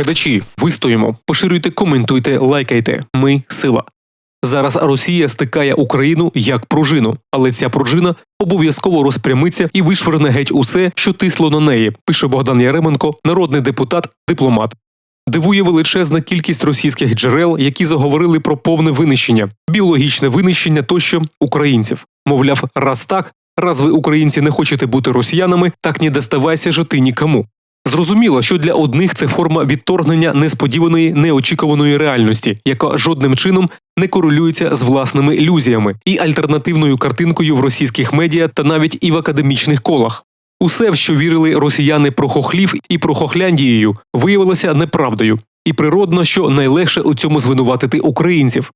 глядачі, вистоїмо, поширюйте, коментуйте, лайкайте. Ми сила. Зараз Росія стикає Україну як пружину, але ця пружина обов'язково розпрямиться і вишверне геть усе, що тисло на неї, пише Богдан Яременко, народний депутат, дипломат. Дивує величезна кількість російських джерел, які заговорили про повне винищення, біологічне винищення тощо українців. Мовляв, раз так, раз ви, українці, не хочете бути росіянами, так не доставайся жити нікому. Зрозуміло, що для одних це форма відторгнення несподіваної неочікуваної реальності, яка жодним чином не корелюється з власними ілюзіями і альтернативною картинкою в російських медіа та навіть і в академічних колах. Усе, в що вірили росіяни про хохлів і про хохляндією, виявилося неправдою, і природно, що найлегше у цьому звинуватити українців.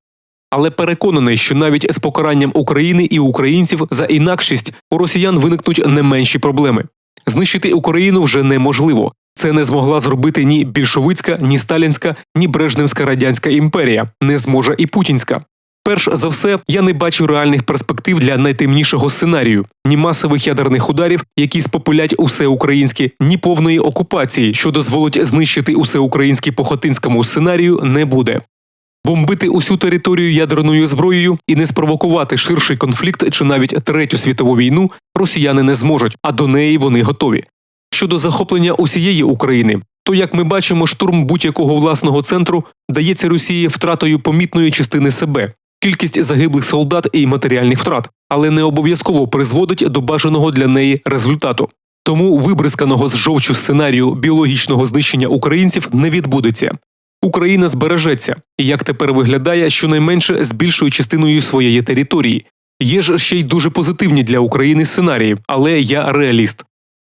Але переконаний, що навіть з покаранням України і українців за інакшість у росіян виникнуть не менші проблеми. Знищити Україну вже неможливо. Це не змогла зробити ні більшовицька, ні сталінська, ні брежневська радянська імперія, не зможе і путінська. Перш за все, я не бачу реальних перспектив для найтемнішого сценарію, ні масових ядерних ударів, які спопулять усе українське, ні повної окупації, що дозволить знищити усе українське по хотинському сценарію, не буде. Бомбити усю територію ядерною зброєю і не спровокувати ширший конфлікт чи навіть третю світову війну росіяни не зможуть, а до неї вони готові. Щодо захоплення усієї України, то як ми бачимо, штурм будь-якого власного центру дається Росії втратою помітної частини себе, кількість загиблих солдат і матеріальних втрат, але не обов'язково призводить до бажаного для неї результату. Тому вибризканого з жовчу сценарію біологічного знищення українців не відбудеться. Україна збережеться, і як тепер виглядає, щонайменше з більшою частиною своєї території. Є ж ще й дуже позитивні для України сценарії, але я реаліст.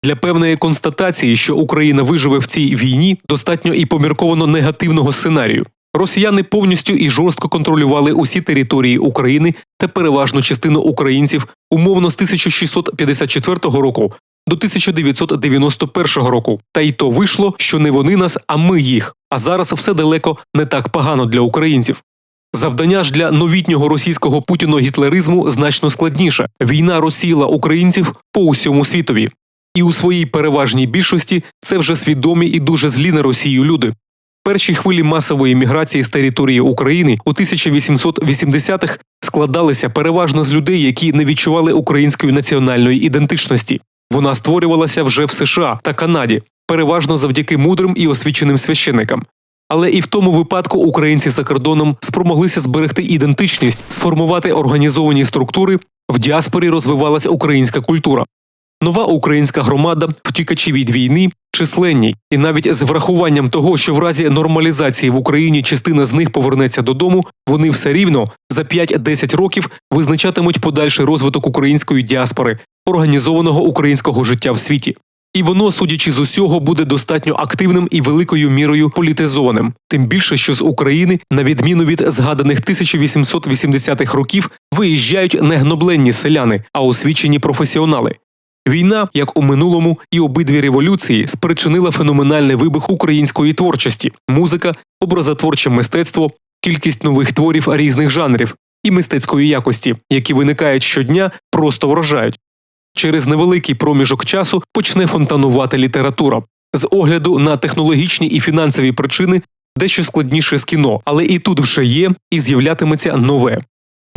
Для певної констатації, що Україна виживе в цій війні, достатньо і помірковано негативного сценарію. Росіяни повністю і жорстко контролювали усі території України та переважну частину українців умовно з 1654 року до 1991 року. Та й то вийшло, що не вони нас, а ми їх. А зараз все далеко не так погано для українців. Завдання ж для новітнього російського путіно-гітлеризму значно складніше. Війна розсіяла українців по усьому світові. І у своїй переважній більшості це вже свідомі і дуже злі на Росію люди. Перші хвилі масової міграції з території України у 1880-х складалися переважно з людей, які не відчували української національної ідентичності. Вона створювалася вже в США та Канаді, переважно завдяки мудрим і освіченим священикам. Але і в тому випадку українці за кордоном спромоглися зберегти ідентичність, сформувати організовані структури. В діаспорі розвивалася українська культура. Нова українська громада, втікачі від війни, численні, і навіть з врахуванням того, що в разі нормалізації в Україні частина з них повернеться додому, вони все рівно за 5-10 років визначатимуть подальший розвиток української діаспори, організованого українського життя в світі. І воно, судячи з усього, буде достатньо активним і великою мірою політизованим, тим більше, що з України, на відміну від згаданих 1880-х років, виїжджають не гнобленні селяни, а освічені професіонали. Війна, як у минулому, і обидві революції спричинила феноменальний вибух української творчості, музика, образотворче мистецтво, кількість нових творів різних жанрів і мистецької якості, які виникають щодня, просто вражають. Через невеликий проміжок часу почне фонтанувати література з огляду на технологічні і фінансові причини дещо складніше з кіно, але і тут вже є, і з'являтиметься нове.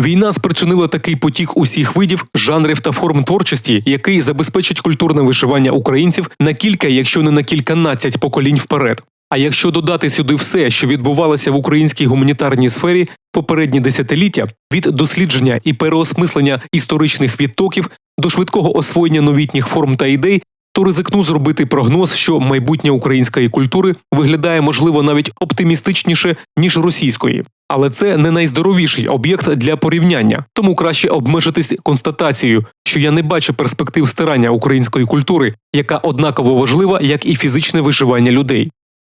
Війна спричинила такий потік усіх видів, жанрів та форм творчості, який забезпечить культурне вишивання українців на кілька, якщо не на кільканадцять поколінь вперед. А якщо додати сюди все, що відбувалося в українській гуманітарній сфері попередні десятиліття, від дослідження і переосмислення історичних відтоків до швидкого освоєння новітніх форм та ідей, то ризикну зробити прогноз, що майбутнє української культури виглядає можливо навіть оптимістичніше ніж російської. Але це не найздоровіший об'єкт для порівняння, тому краще обмежитись констатацією, що я не бачу перспектив стирання української культури, яка однаково важлива, як і фізичне виживання людей.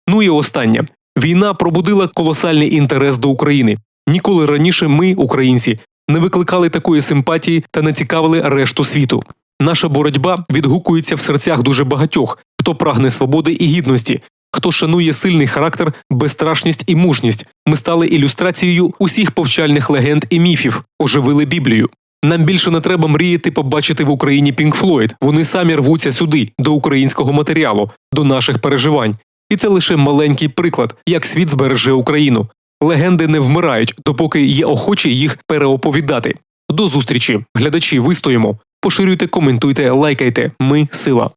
Ну і останнє війна пробудила колосальний інтерес до України. Ніколи раніше ми, українці, не викликали такої симпатії та не цікавили решту світу. Наша боротьба відгукується в серцях дуже багатьох, хто прагне свободи і гідності, хто шанує сильний характер, безстрашність і мужність. Ми стали ілюстрацією усіх повчальних легенд і міфів, оживили Біблію. Нам більше не треба мріяти побачити в Україні Пінк Флойд. Вони самі рвуться сюди, до українського матеріалу, до наших переживань. І це лише маленький приклад, як світ збереже Україну. Легенди не вмирають, допоки є охочі їх переоповідати. До зустрічі, глядачі, вистоїмо. Поширюйте, коментуйте, лайкайте. Ми сила.